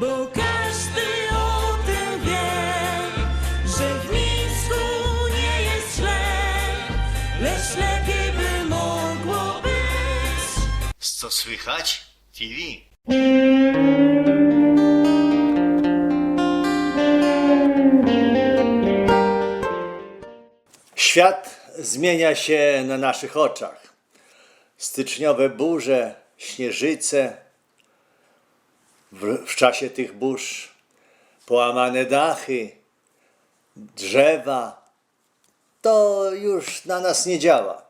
Bo każdy o tym wie, że w Mińsku nie jest źle, lecz lepiej by mogło być. Co słychać? TV. Świat zmienia się na naszych oczach. Styczniowe burze, śnieżyce, w, w czasie tych burz połamane dachy, drzewa. To już na nas nie działa.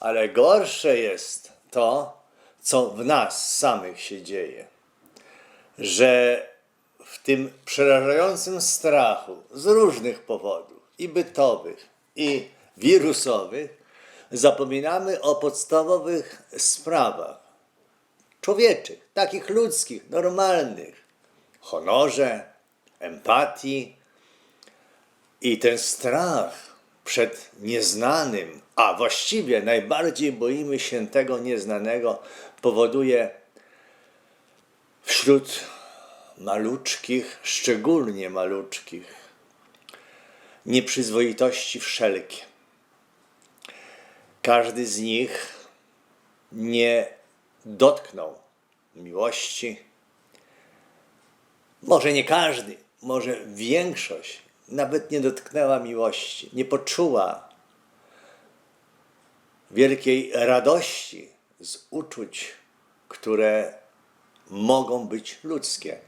Ale gorsze jest to, co w nas samych się dzieje. Że w tym przerażającym strachu z różnych powodów, i bytowych, i wirusowych, zapominamy o podstawowych sprawach człowieczych, takich ludzkich, normalnych, honorze, empatii, i ten strach przed nieznanym, a właściwie najbardziej boimy się tego nieznanego, powoduje wśród maluczkich, szczególnie maluczkich, nieprzyzwoitości wszelkie. Każdy z nich nie dotknął miłości, może nie każdy, może większość nawet nie dotknęła miłości, nie poczuła wielkiej radości z uczuć, które mogą być ludzkie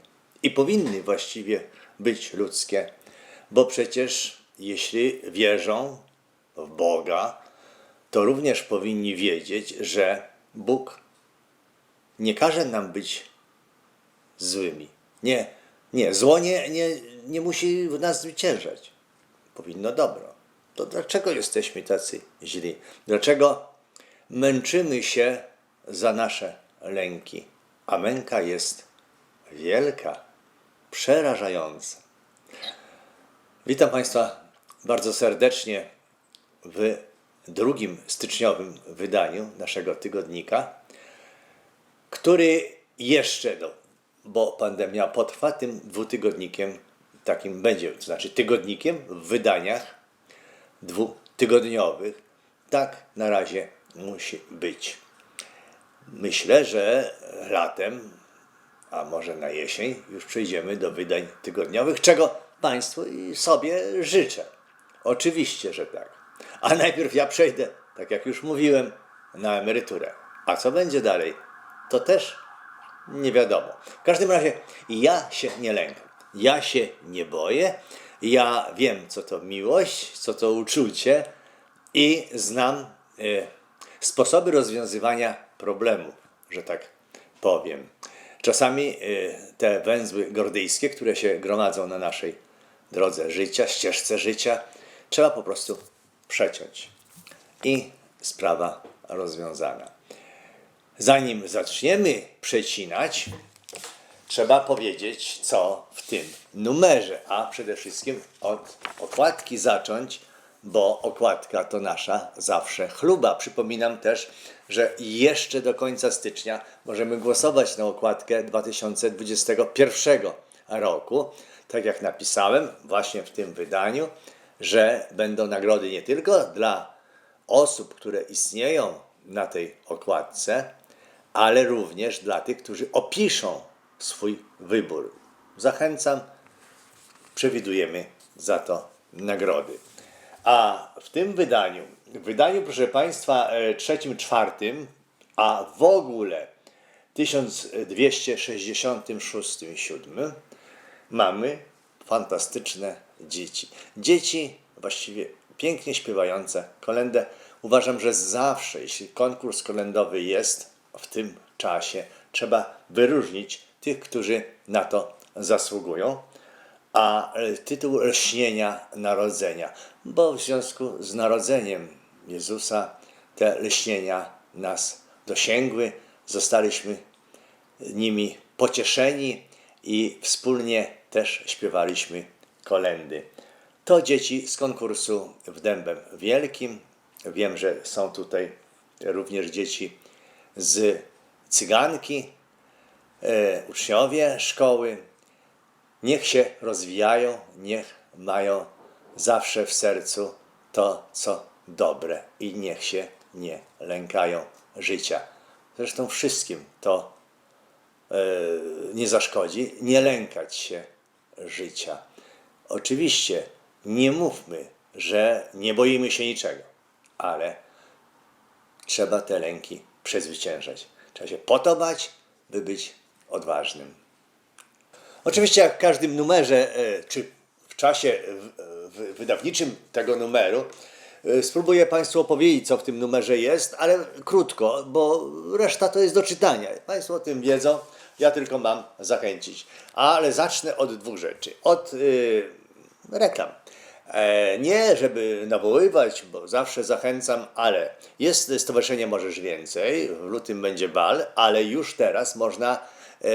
i powinny właściwie być ludzkie, bo przecież jeśli wierzą w Boga, to również powinni wiedzieć, że Bóg nie każe nam być złymi. Nie, nie, zło nie, nie, nie musi w nas zwyciężać. Powinno dobro. To dlaczego jesteśmy tacy źli? Dlaczego męczymy się za nasze lęki? A męka jest wielka, przerażająca. Witam Państwa bardzo serdecznie w drugim styczniowym wydaniu naszego tygodnika, który jeszcze, no, bo pandemia potrwa, tym dwutygodnikiem takim będzie, to znaczy tygodnikiem w wydaniach dwutygodniowych. Tak na razie musi być. Myślę, że latem, a może na jesień, już przejdziemy do wydań tygodniowych, czego Państwu i sobie życzę. Oczywiście, że tak. A najpierw ja przejdę, tak jak już mówiłem, na emeryturę. A co będzie dalej, to też nie wiadomo. W każdym razie ja się nie lękam. Ja się nie boję. Ja wiem, co to miłość, co to uczucie i znam e, sposoby rozwiązywania problemów, że tak powiem. Czasami e, te węzły gordyjskie, które się gromadzą na naszej drodze życia, ścieżce życia, trzeba po prostu przeciąć. I sprawa rozwiązana. Zanim zaczniemy przecinać, trzeba powiedzieć, co w tym numerze, a przede wszystkim od okładki zacząć, bo okładka to nasza zawsze chluba. Przypominam też, że jeszcze do końca stycznia możemy głosować na okładkę 2021 roku. Tak jak napisałem właśnie w tym wydaniu, że będą nagrody nie tylko dla osób, które istnieją na tej okładce, ale również dla tych, którzy opiszą swój wybór. Zachęcam, przewidujemy za to nagrody. A w tym wydaniu, w wydaniu, proszę Państwa, e, trzecim, czwartym, a w ogóle 1266 i 7 mamy fantastyczne dzieci. Dzieci właściwie pięknie śpiewające kolendę. Uważam, że zawsze, jeśli konkurs kolendowy jest w tym czasie, trzeba wyróżnić tych, którzy na to zasługują. A e, tytuł lśnienia narodzenia, bo w związku z narodzeniem Jezusa te lśnienia nas dosięgły, zostaliśmy nimi pocieszeni i wspólnie też śpiewaliśmy kolendy. To dzieci z konkursu w Dębem Wielkim. Wiem, że są tutaj również dzieci z Cyganki, e, uczniowie szkoły niech się rozwijają, niech mają zawsze w sercu to, co dobre i niech się nie lękają życia. Zresztą wszystkim to e, nie zaszkodzi, nie lękać się życia. Oczywiście nie mówmy, że nie boimy się niczego, ale trzeba te lęki przezwyciężać. Trzeba się podobać, by być odważnym. Oczywiście, jak w każdym numerze, e, czy w czasie wydawniczym tego numeru, e, spróbuję Państwu opowiedzieć, co w tym numerze jest, ale krótko, bo reszta to jest do czytania. Państwo o tym wiedzą, ja tylko mam zachęcić. Ale zacznę od dwóch rzeczy. Od y, reklam. E, nie, żeby nawoływać, bo zawsze zachęcam, ale jest Stowarzyszenie Możesz Więcej, w lutym będzie bal, ale już teraz można e,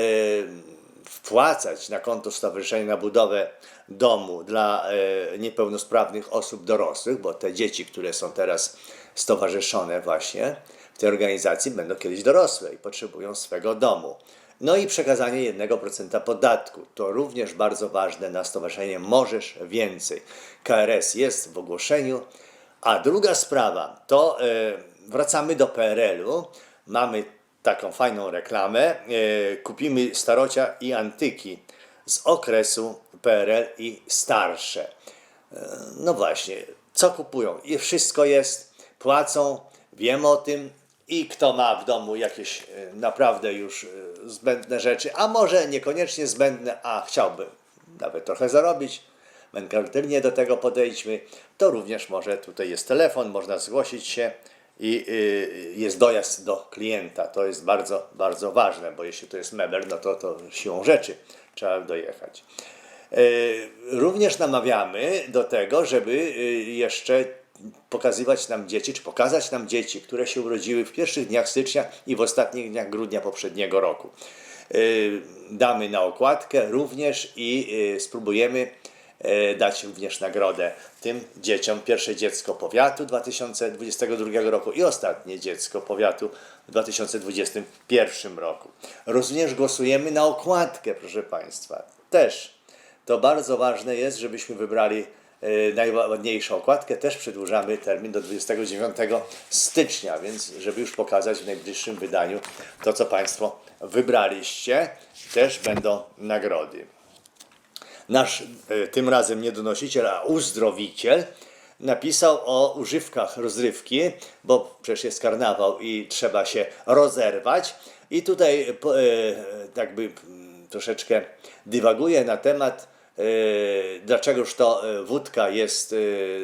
wpłacać na konto stowarzyszenia na budowę domu dla e, niepełnosprawnych osób dorosłych, bo te dzieci, które są teraz stowarzyszone właśnie w tej organizacji, będą kiedyś dorosłe i potrzebują swego domu. No i przekazanie 1% podatku. To również bardzo ważne na stowarzyszenie Możesz Więcej. KRS jest w ogłoszeniu. A druga sprawa to e, wracamy do PRL-u. Mamy taką fajną reklamę. E, kupimy starocia i antyki z okresu PRL i starsze. E, No właśnie, co kupują? I wszystko jest, płacą, wiem o tym. I kto ma w domu jakieś e, naprawdę już e, zbędne rzeczy, a może niekoniecznie zbędne, a chciałby nawet trochę zarobić, charytatywnie do tego podejdźmy, to również może tutaj jest telefon, można zgłosić się i y, jest dojazd do klienta. To jest bardzo, bardzo ważne, bo jeśli to jest mebel, no to, to siłą rzeczy trzeba dojechać. Y, Również namawiamy do tego, żeby y, jeszcze pokazywać nam dzieci, czy pokazać nam dzieci, które się urodziły w pierwszych dniach stycznia i w ostatnich dniach grudnia poprzedniego roku. Y, Damy na okładkę również i y, spróbujemy e, dać również nagrodę tym dzieciom. Pierwsze dziecko powiatu 2022 roku i ostatnie dziecko powiatu w 2021 roku. Również głosujemy na okładkę, proszę Państwa. Też to bardzo ważne jest, żebyśmy wybrali najładniejszą okładkę. Też przedłużamy termin do 29 stycznia, więc żeby już pokazać w najbliższym wydaniu to, co Państwo wybraliście, też będą nagrody nasz e, tym razem nie donosiciel, a uzdrowiciel, napisał o używkach rozrywki, bo przecież jest karnawał i trzeba się rozerwać. I tutaj e, jakby mm, troszeczkę dywaguje na temat, dlaczegoż to e, wódka jest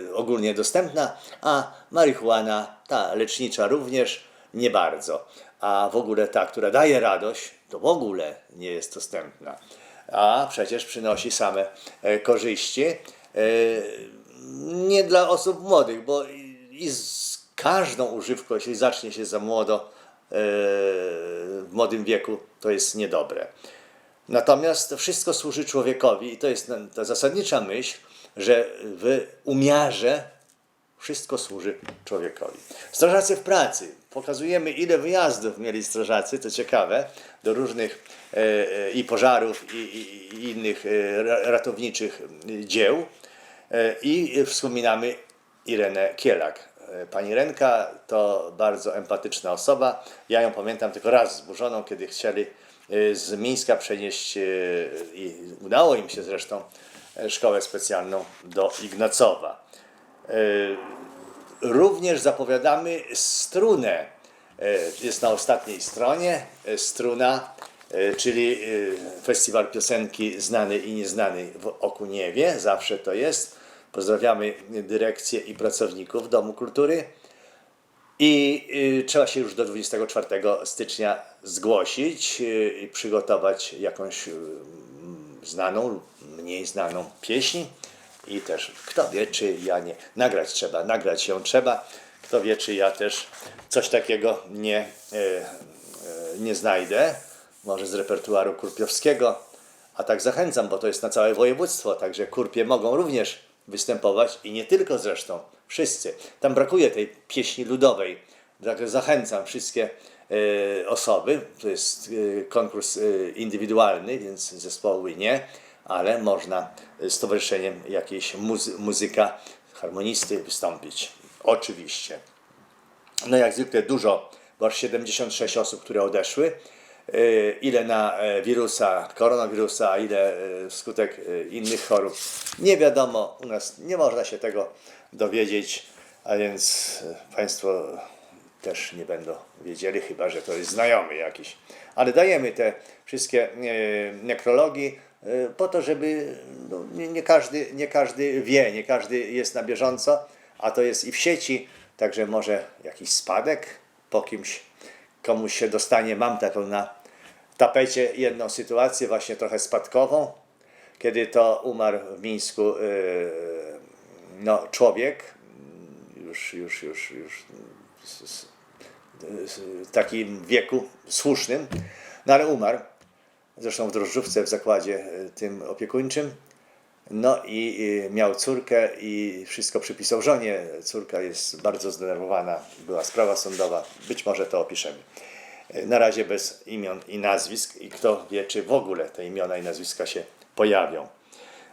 e, ogólnie dostępna, a marihuana, ta lecznicza również, nie bardzo. A w ogóle ta, która daje radość, to w ogóle nie jest dostępna a przecież przynosi same e, korzyści. E, Nie dla osób młodych, bo i z każdą używką, jeśli zacznie się za młodo, e, w młodym wieku, to jest niedobre. Natomiast to wszystko służy człowiekowi i to jest ta zasadnicza myśl, że w umiarze wszystko służy człowiekowi. Strażacy w pracy. Pokazujemy, ile wyjazdów mieli strażacy, to ciekawe, do różnych e, e, i pożarów, i, i, i innych e, ra- ratowniczych e, dzieł. E, I wspominamy Irenę Kielak. E, Pani Renka to bardzo empatyczna osoba. Ja ją pamiętam tylko raz zburzoną, kiedy chcieli z Mińska przenieść, e, i udało im się zresztą, e, szkołę specjalną do Ignacowa. Również zapowiadamy strunę. E, Jest na ostatniej stronie e, struna, e, czyli e, festiwal piosenki znany i nieznany w Okuniewie. Zawsze to jest. Pozdrawiamy dyrekcję i pracowników Domu Kultury. I y, trzeba się już do 24 stycznia zgłosić y, i przygotować jakąś y, znaną lub mniej znaną pieśń. I też, kto wie, czy ja nie. Nagrać trzeba, nagrać ją trzeba. Kto wie, czy ja też coś takiego nie, nie znajdę. Może z repertuaru kurpiowskiego. A tak zachęcam, bo to jest na całe województwo, także kurpie mogą również występować i nie tylko zresztą, wszyscy. Tam brakuje tej pieśni ludowej, zachęcam wszystkie e, osoby. To jest e, konkurs e, indywidualny, więc zespoły nie, ale można z towarzyszeniem jakiejś muzy- muzyka, harmonisty wystąpić. Oczywiście. No jak zwykle dużo, bo aż 76 osób, które odeszły. Ile na wirusa, koronawirusa, ile wskutek innych chorób. Nie wiadomo, u nas nie można się tego dowiedzieć, a więc e, Państwo też nie będą wiedzieli, chyba że to jest znajomy jakiś. Ale dajemy te wszystkie e, nekrologii e, po to, żeby no, nie, nie, każdy, nie każdy wie, nie każdy jest na bieżąco, a to jest i w sieci, także może jakiś spadek po kimś, komuś się dostanie. Mam taką na tapecie jedną sytuację, właśnie trochę spadkową, kiedy to umarł w Mińsku e, no, człowiek, już, już, już, już s- w takim wieku słusznym, no ale umarł. Zresztą w drożdżówce w zakładzie e, tym opiekuńczym. No i i miał córkę i wszystko przypisał żonie. Córka jest bardzo zdenerwowana. Była sprawa sądowa. Być może to opiszemy. E, Na razie bez imion i nazwisk i kto wie, czy w ogóle te imiona i nazwiska się pojawią.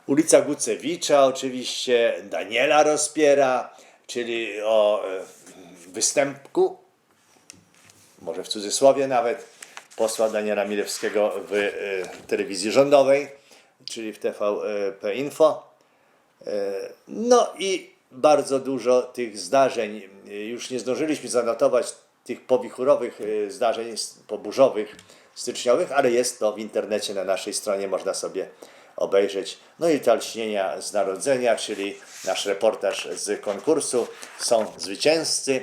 Ulica Gucewicza oczywiście, Daniela Rozpiera, czyli o e, występku, może w cudzysłowie nawet, posła Daniela Milewskiego w e, telewizji rządowej, czyli w TVP Info. E, No i bardzo dużo tych zdarzeń, już nie zdążyliśmy zanotować tych powichurowych zdarzeń poburzowych, styczniowych, ale jest to w internecie na naszej stronie, można sobie obejrzeć. No i te lśnienia z narodzenia, czyli nasz reportaż z konkursu, są zwycięzcy,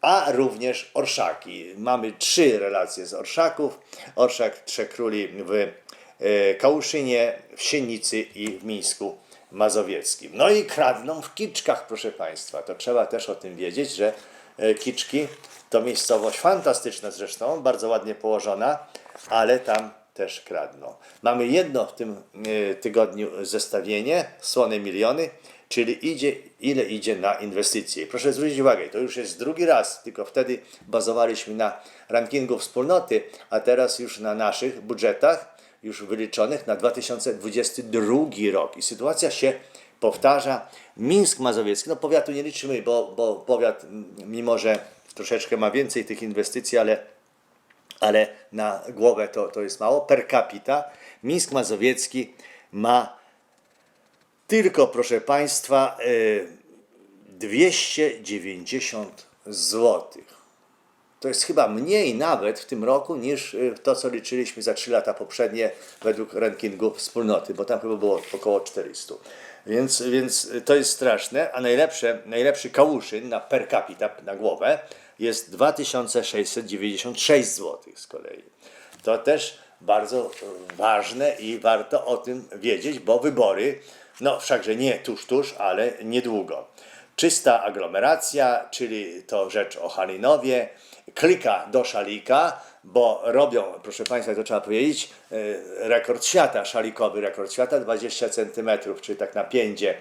a również orszaki. Mamy trzy relacje z orszaków. Orszak Trzech Króli w e, Kałuszynie, w Sienicy i w Mińsku Mazowieckim. No i kradną w Kiczkach, proszę Państwa. To trzeba też o tym wiedzieć, że e, Kiczki to miejscowość fantastyczna zresztą, bardzo ładnie położona, ale tam też kradną. Mamy jedno w tym e, tygodniu zestawienie, słone miliony, czyli idzie, ile idzie na inwestycje. Proszę zwrócić uwagę, to już jest drugi raz, tylko wtedy bazowaliśmy na rankingu wspólnoty, a teraz już na naszych budżetach, już wyliczonych na 2022 rok. I sytuacja się powtarza. Mińsk Mazowiecki, no powiatu nie liczymy, bo, bo powiat, mimo że troszeczkę ma więcej tych inwestycji, ale ale na głowę to, to jest mało. Per capita Mińsk Mazowiecki ma tylko, proszę Państwa, y, 290 zł. To jest chyba mniej nawet w tym roku niż y, to, co liczyliśmy za 3 lata poprzednie według rankingu wspólnoty, bo tam chyba było około 400. Więc, więc to jest straszne, a najlepsze, najlepszy kałuszyn na per capita na głowę jest 2696 zł z kolei. To też bardzo e, ważne i warto o tym wiedzieć, bo wybory, no wszakże nie tuż, tuż, ale niedługo. Czysta aglomeracja, czyli to rzecz o Halinowie, klika do szalika, bo robią, proszę Państwa, to trzeba powiedzieć, e, rekord świata, szalikowy rekord świata, 20 cm, czyli tak na piędzie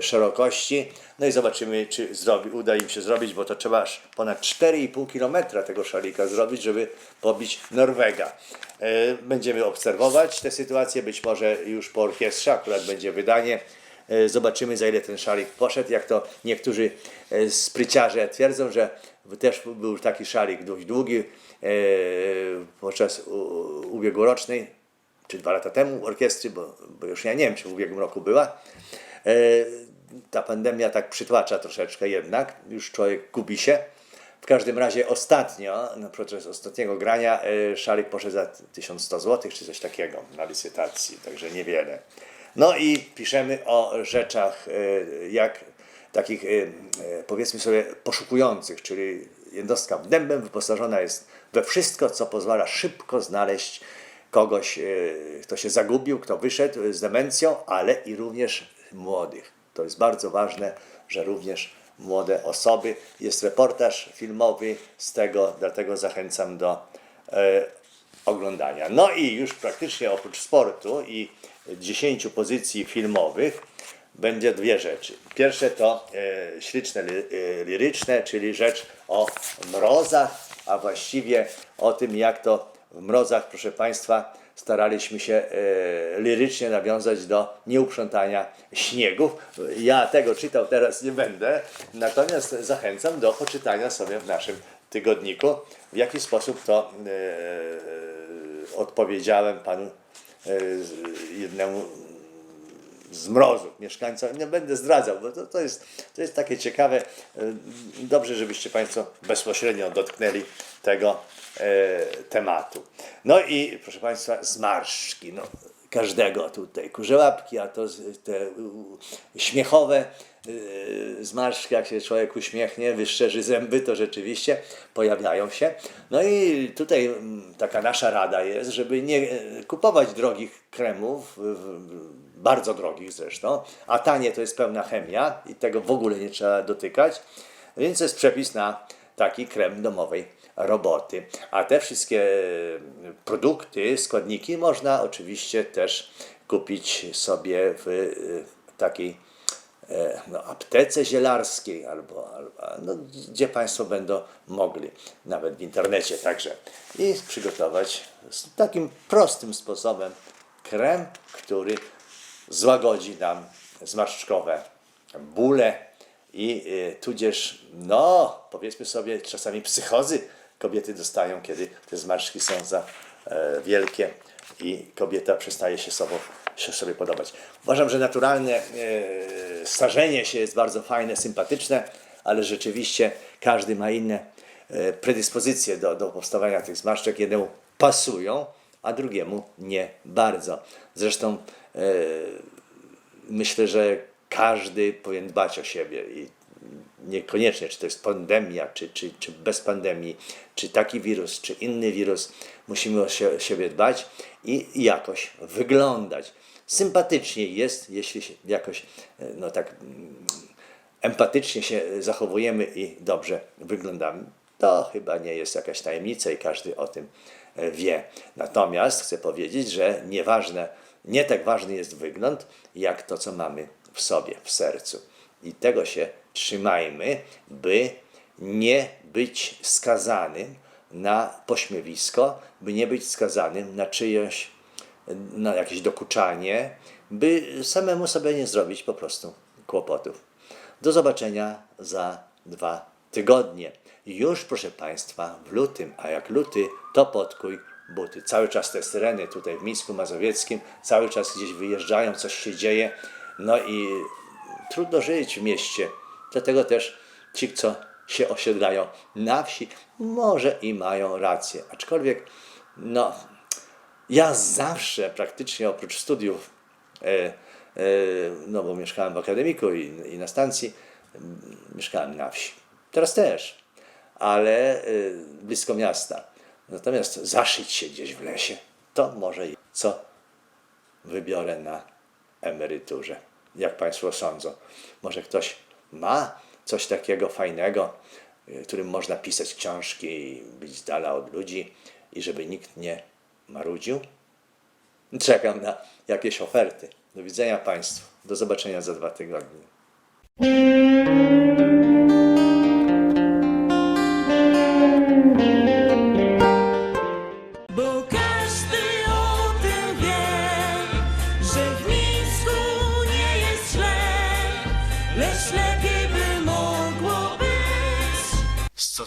szerokości. No i zobaczymy, czy zrobi, uda im się zrobić, bo to trzeba aż ponad 4,5 km tego szalika zrobić, żeby pobić Norwega. E, Będziemy obserwować tę sytuację, być może już po orkiestrze, akurat będzie wydanie. E, Zobaczymy, za ile ten szalik poszedł. Jak to niektórzy e, spryciarze twierdzą, że też był taki szalik dość długi e, podczas ubiegłorocznej, czy dwa lata temu orkiestry, bo, bo już ja nie wiem, czy w ubiegłym roku była. E, Ta pandemia tak przytłacza troszeczkę jednak, już człowiek gubi się. W każdym razie ostatnio, no podczas ostatniego grania, e, szalik poszedł za 1100 zł, czy coś takiego na licytacji, także niewiele. No i piszemy o rzeczach e, jak takich powiedzmy sobie poszukujących, czyli jednostka dębem wyposażona jest we wszystko, co pozwala szybko znaleźć kogoś, kto się zagubił, kto wyszedł z demencją, ale i również młodych. To jest bardzo ważne, że również młode osoby. Jest reportaż filmowy z tego, dlatego zachęcam do e, oglądania. No i już praktycznie oprócz sportu i 10 pozycji filmowych będzie dwie rzeczy. Pierwsze to e, śliczne, ly, e, liryczne, czyli rzecz o mrozach, a właściwie o tym, jak to w mrozach, proszę Państwa, staraliśmy się e, lirycznie nawiązać do nieuprzątania śniegów. Ja tego czytał teraz nie będę, natomiast zachęcam do poczytania sobie w naszym tygodniku, w jaki sposób to e, odpowiedziałem panu e, jednemu z mrozów, mieszkańcom. Nie będę zdradzał, bo to, to, jest, to jest takie ciekawe. E, Dobrze, żebyście Państwo bezpośrednio dotknęli tego e, tematu. No i proszę Państwa, zmarszczki. No, każdego tutaj. Kurze łapki, a to te śmiechowe e, zmarszczki, jak się człowiek uśmiechnie, wyszczerzy zęby, to rzeczywiście pojawiają się. No i tutaj mm, taka nasza rada jest, żeby nie e, kupować drogich kremów, bardzo drogich zresztą, a tanie to jest pełna chemia i tego w ogóle nie trzeba dotykać, więc jest przepis na taki krem domowej roboty. A te wszystkie e, produkty, składniki można oczywiście też kupić sobie w e, takiej e, no, aptece zielarskiej albo, albo no, gdzie Państwo będą mogli, nawet w internecie także, i przygotować takim prostym sposobem krem, który złagodzi nam zmarszczkowe bóle i y, tudzież, no powiedzmy sobie, czasami psychozy kobiety dostają, kiedy te zmarszczki są za e, wielkie i kobieta przestaje się, sobą, się sobie podobać. Uważam, że naturalne e, starzenie się jest bardzo fajne, sympatyczne, ale rzeczywiście każdy ma inne e, predyspozycje do, do powstawania tych zmarszczek. Jednemu pasują, a drugiemu nie bardzo. Zresztą myślę, że każdy powinien dbać o siebie i niekoniecznie, czy to jest pandemia, czy, czy, czy bez pandemii, czy taki wirus, czy inny wirus, musimy o sie- siebie dbać i jakoś wyglądać. Sympatycznie jest, jeśli się jakoś, e, no tak, mm, empatycznie się zachowujemy i dobrze wyglądamy. To chyba nie jest jakaś tajemnica i każdy o tym e, wie. Natomiast chcę powiedzieć, że nieważne, nie tak ważny jest wygląd, jak to, co mamy w sobie, w sercu. I tego się trzymajmy, by nie być skazanym na pośmiewisko, by nie być skazanym na czyjeś, na jakieś dokuczanie, by samemu sobie nie zrobić po prostu kłopotów. Do zobaczenia za dwa tygodnie. Już, proszę Państwa, w lutym, a jak luty, to podkuj buty. Cały czas te syreny tutaj w Mińsku Mazowieckim, cały czas gdzieś wyjeżdżają, coś się dzieje. No i trudno żyć w mieście. Dlatego też ci, co się osiedlają na wsi, może i mają rację. Aczkolwiek, no, ja zawsze praktycznie oprócz studiów, e, e, no bo mieszkałem w akademiku i, i na stacji, m, mieszkałem na wsi. Teraz też, ale e, blisko miasta. Natomiast zaszyć się gdzieś w lesie, to może co wybiorę na emeryturze. Jak Państwo sądzą? Może ktoś ma coś takiego fajnego, y, którym można pisać książki i być z dala od ludzi i żeby nikt nie marudził? Czekam na jakieś oferty. Do widzenia Państwu. Do zobaczenia za dwa tygodnie.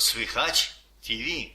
Słychać? TV.